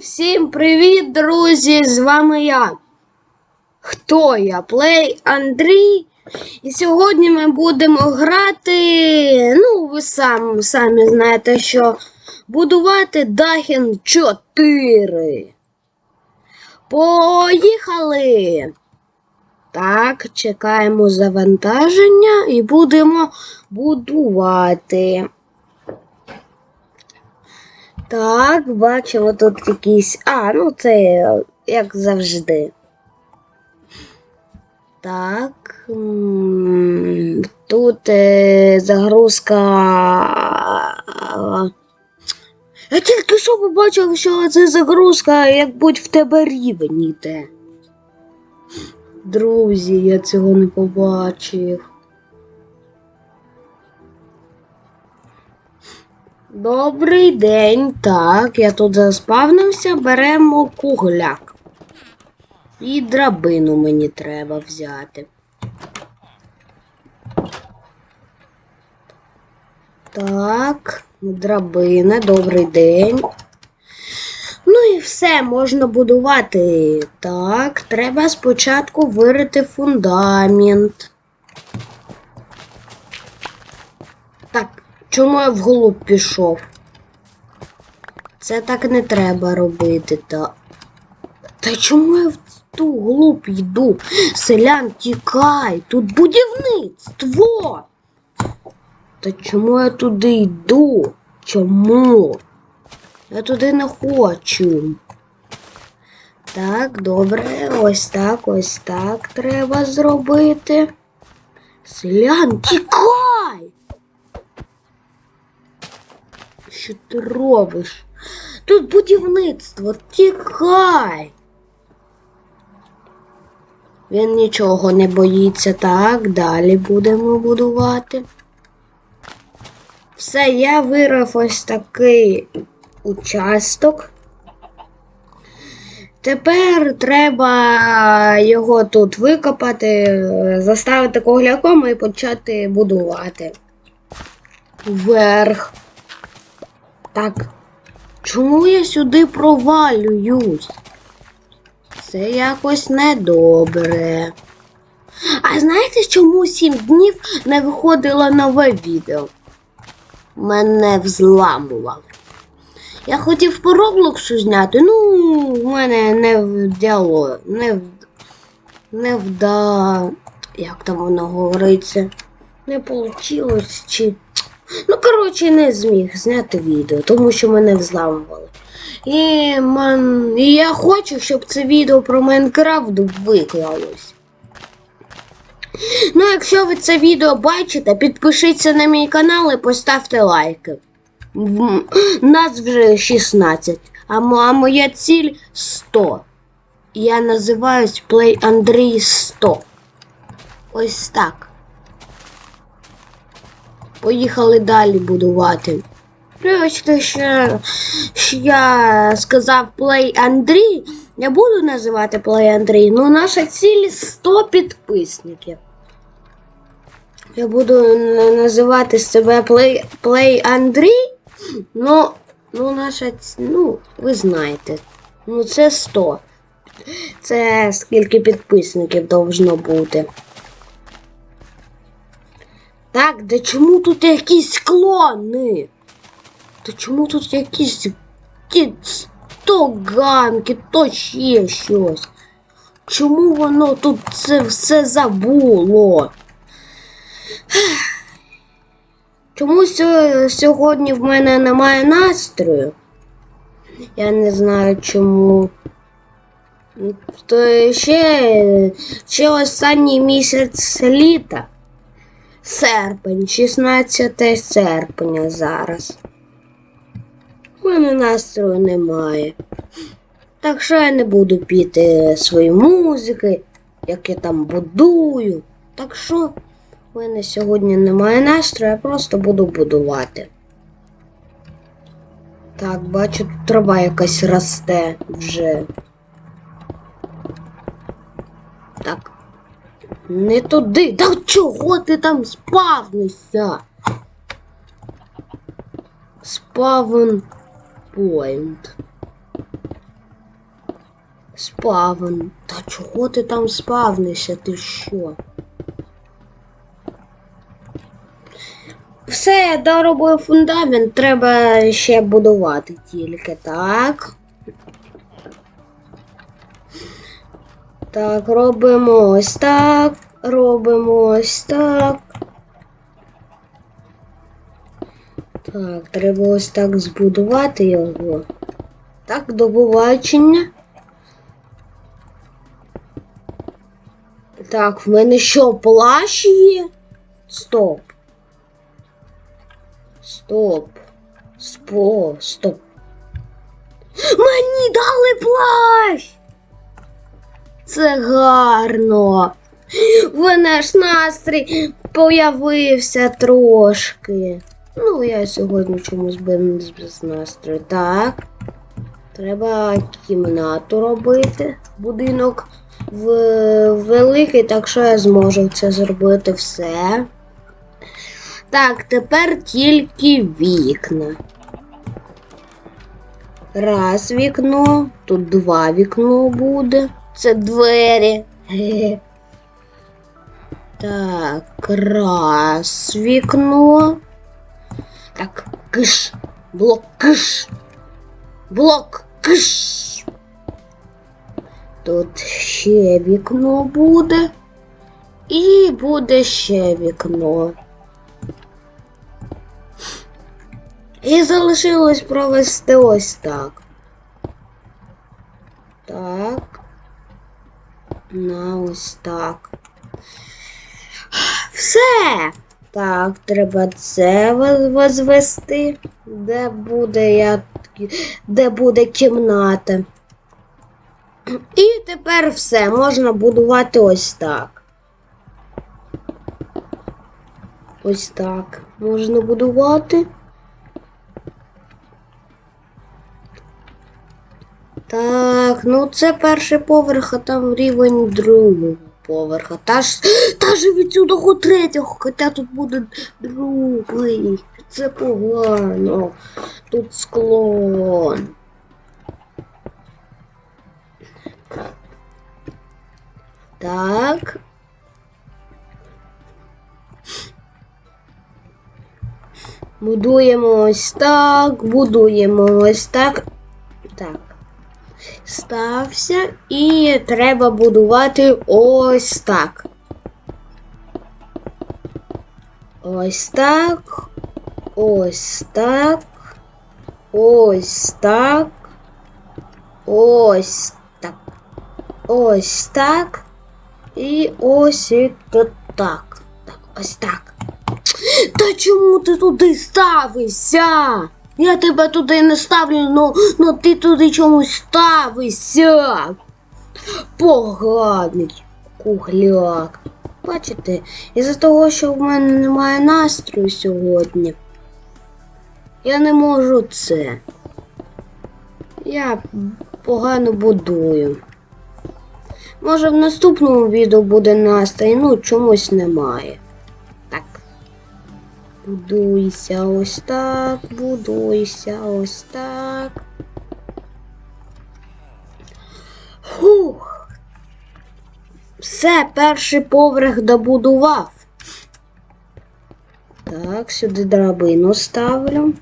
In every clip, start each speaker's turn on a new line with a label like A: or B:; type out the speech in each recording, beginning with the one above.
A: Всім привіт, друзі! З вами я. Хто я? Плей Андрій. І сьогодні ми будемо грати. Ну, ви сам, самі знаєте, що будувати Дахін 4. Поїхали! Так, чекаємо завантаження і будемо будувати. Так, бачимо тут якісь. А, ну це як завжди. Так. Тут е, загрузка. Я тільки що побачив, що це загрузка, як будь в тебе рівень іде. Друзі, я цього не побачив. Добрий день. Так, я тут заспавнився, беремо кугляк. І драбину мені треба взяти. Так, драбина, добрий день. Ну і все, можна будувати. Так, треба спочатку вирити фундамент. Так, чому я вголуб пішов? Це так не треба робити, та. Та чому я в ту глуб йду? Селян, тікай, тут будівництво. Та чому я туди йду? Чому? Я туди не хочу. Так, добре, ось так, ось так треба зробити. Селян, тікай! Що ти робиш? Тут будівництво, тікай. Він нічого не боїться. Так, далі будемо будувати. Все, я вирив ось такий участок. Тепер треба його тут викопати, заставити когляком і почати будувати. Вверх. Так. Чому я сюди провалююсь? Це якось недобре. А знаєте, чому сім днів не виходило нове відео? Мене взламували. Я хотів по Роблоксу зняти, ну, в мене не вдало, не, не вда. Як там воно говориться? Не вийшло чи. Ну, коротше, не зміг зняти відео, тому що мене взламували. І, ман... і я хочу, щоб це відео про Майнкрафт виклалось. Ну, якщо ви це відео бачите, підпишіться на мій канал і поставте лайки. Нас вже 16, а, мо- а моя ціль 100. Я називаюсь Play Андрій 100. Ось так. Поїхали далі будувати. Вибачте, що, що я сказав Play Андрій. Я буду називати Play Андрій, ну наша ціль 100 підписників. Я буду називати себе Play, Play Андрій. Ну, ну, наша, ну, ви знаєте. Ну, це 100. Це скільки підписників должно бути. Так, да чому тут якісь клони? Та чому тут якісь ті- то ганки, то ще щось? Чому воно тут це все забуло? Чому сьо- сьогодні в мене немає настрою? Я не знаю чому. То ще, ще останній місяць літа. Серпень, 16 серпня зараз. У мене настрою немає. Так що я не буду піти свої музики, як я там будую. Так що у мене сьогодні немає настрою, я просто буду будувати. Так, бачу, тут трава якась росте вже. Так. Не туди. Та чого ти там спавнишся? Спавн point. Спавн. Та чого ти там спавнишся? Ти що? Все, доробив фундамент, треба ще будувати тільки, так. Так, робимо ось так, робимо ось так. Так, треба ось так збудувати його. Так, до побачення. Так, в мене що, плащ є? Стоп. Стоп. Спо, стоп. Мені дали плащ! Це гарно. В мене ж настрій появився трошки. Ну, я сьогодні чомусь без, без настрою. Так. Треба кімнату робити. Будинок в великий, так що я зможу це зробити все. Так, тепер тільки вікна. Раз вікно, тут два вікно буде. Це двері. Так, раз вікно. Так, киш. Блок киш. Блок киш. Тут ще вікно буде. І буде ще вікно. І залишилось провести ось так. На ось так. Все. Так, треба це воз- возвести. Де буде я. Де буде кімната. І тепер все, можна будувати ось так. Ось так. Можна будувати. Ну це перший поверх, а там рівень другого поверха. Та ж, та ж від цього третього, хоча тут буде другий. Це погано. Тут склон. Так. Будуємо ось так, будуємо ось так. Так. Стався і треба будувати ось так. Ось так. Ось так. Ось так. Ось так. Ось так. І ось і так. Так, ось так. Та чому ти туди ставишся? Я тебе туди не ставлю, ну, ну ти туди чомусь ставишся. Поганий кугляк. Бачите, із-за того, що в мене немає настрою сьогодні, я не можу це. Я погано будую. Може, в наступному відео буде настрій, ну чомусь немає. Будуйся ось так, будуйся ось так. Фух. Все, перший поверх добудував. Так, сюди драбину ставлю.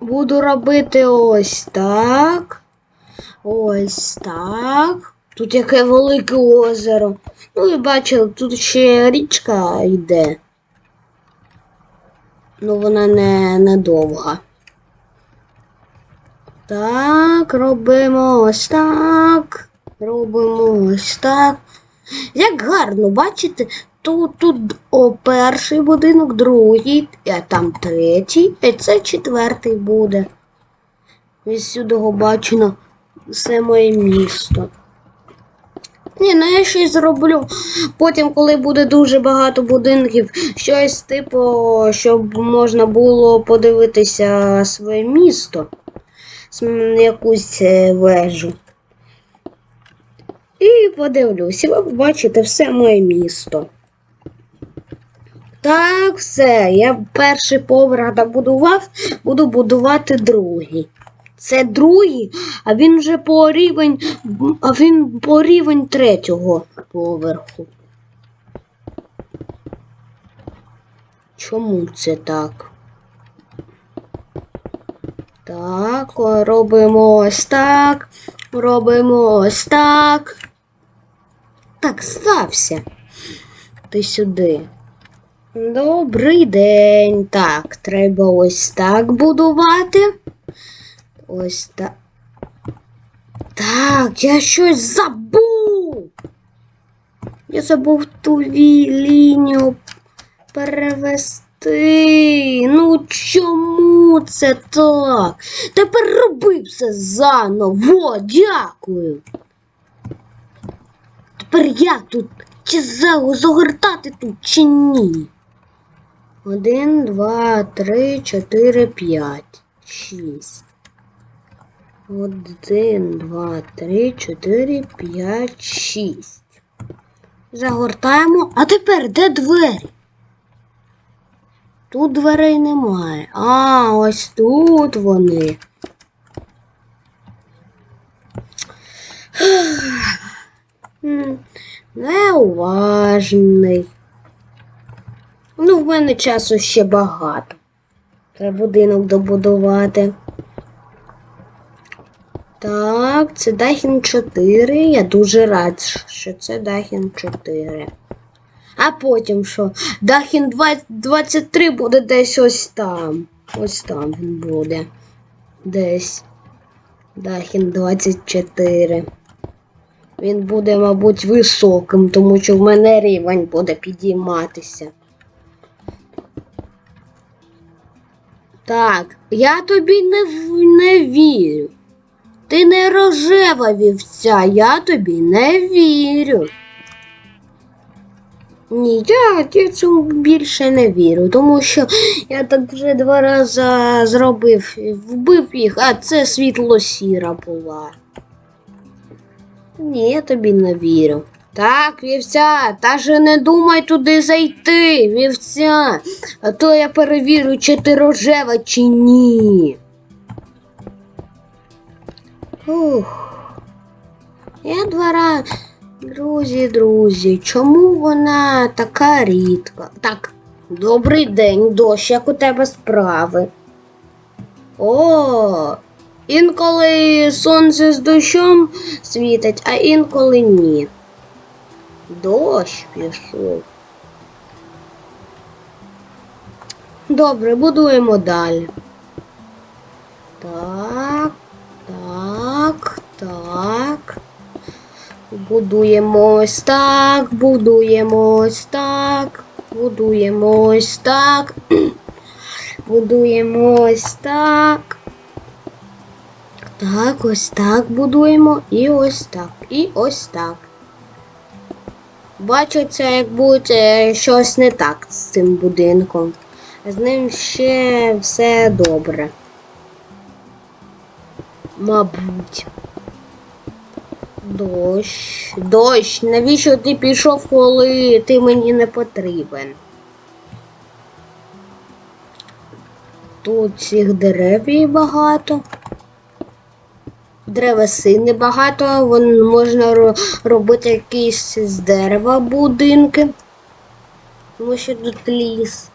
A: Буду робити ось так. Ось так. Тут яке велике озеро. Ну і бачили, тут ще річка йде. Ну вона не недовга. Так, робимо ось так. Робимо ось так. Як гарно, бачите? Тут, тут о, перший будинок, другий, а там третій, і це четвертий буде. Відсюди бачено все моє місто. Ні, ну я щось зроблю. Потім, коли буде дуже багато будинків, щось типу, щоб можна було подивитися своє місто, якусь е, вежу. І подивлюсь, і ви побачите все моє місто. Так, все. Я перший поверх добудував, буду будувати другий. Це другий, а він вже по рівень, а він по рівень третього поверху. Чому це так? Так, робимо ось так. Робимо ось так. Так, стався. Ти сюди. Добрий день. Так, треба ось так будувати. Ось так. Так, я щось забув. Я забув ту лінію перевести. Ну чому це так? Тепер роби все заново. Дякую. Тепер я тут чи за- загортати тут чи ні? Один, два, три, чотири, п'ять, шість. Один, два, три, чотири, п'ять, шість. Загортаємо. А тепер де двері? Тут дверей немає. А, ось тут вони. Неуважний. Ну, в мене часу ще багато. Треба будинок добудувати. Так, це Дахін 4. Я дуже рад, що це Дахін 4. А потім що? Дахін 20 23 буде десь ось там. Ось там він буде. Десь. Дахін 24. Він буде, мабуть, високим, тому що в мене рівень буде підійматися. Так, я тобі не, не вірю. Ти не рожева вівця, я тобі не вірю. Ні, я, я цьому більше не вірю, тому що я так вже два рази зробив, вбив їх, а це світло сіра була. Ні, я тобі не вірю. Так, вівця, та же не думай туди зайти, вівця. А то я перевірю, чи ти рожева, чи ні. Ух. Я два рази. Друзі, друзі, чому вона така рідка? Так, добрий день, дощ, як у тебе справи? О, інколи сонце з дощом світить, а інколи ні. Дощ пішов. Добре, будуємо далі. Так, так. Будуємо ось так, будуємо ось так, будуємо ось так, будуємо ось так. Так, ось так будуємо і ось так, і ось так. Це як буде щось не так з цим будинком. З ним ще все добре. Мабуть. Дощ, дощ, навіщо ти пішов, коли ти мені не потрібен? Тут цих дерев і багато. Древесини багато, вон можна робити якісь з дерева будинки. Тому що тут ліс.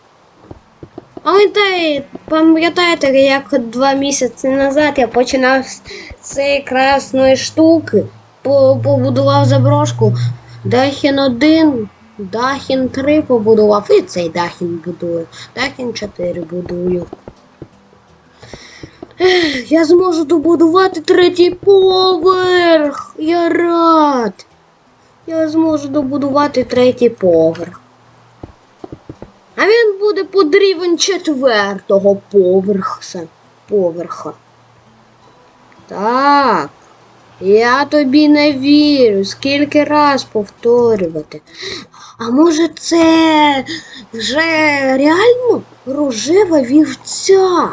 A: Та- пам'ятаєте, як два місяці назад я починав з цієї красної штуки, побудував заброшку. Дахін 1, Дахін 3 побудував, і цей Дахін будую. Дахін 4 будую. Ех, Я зможу добудувати третій поверх. Я рад. Я зможу добудувати третій поверх. А він буде під рівень четвертого поверха. поверха. Так. Я тобі не вірю. Скільки раз повторювати. А може це вже реально рожева вівця?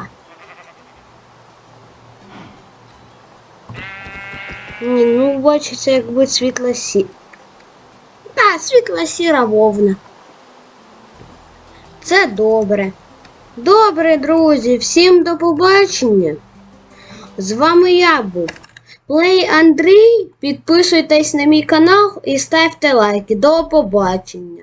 A: Ні, ну бачиться, якби світла сі. Так, світла сіра вовна. Це добре. Добре, друзі, всім до побачення. З вами я був. Плей Андрій. Підписуйтесь на мій канал і ставте лайки. До побачення.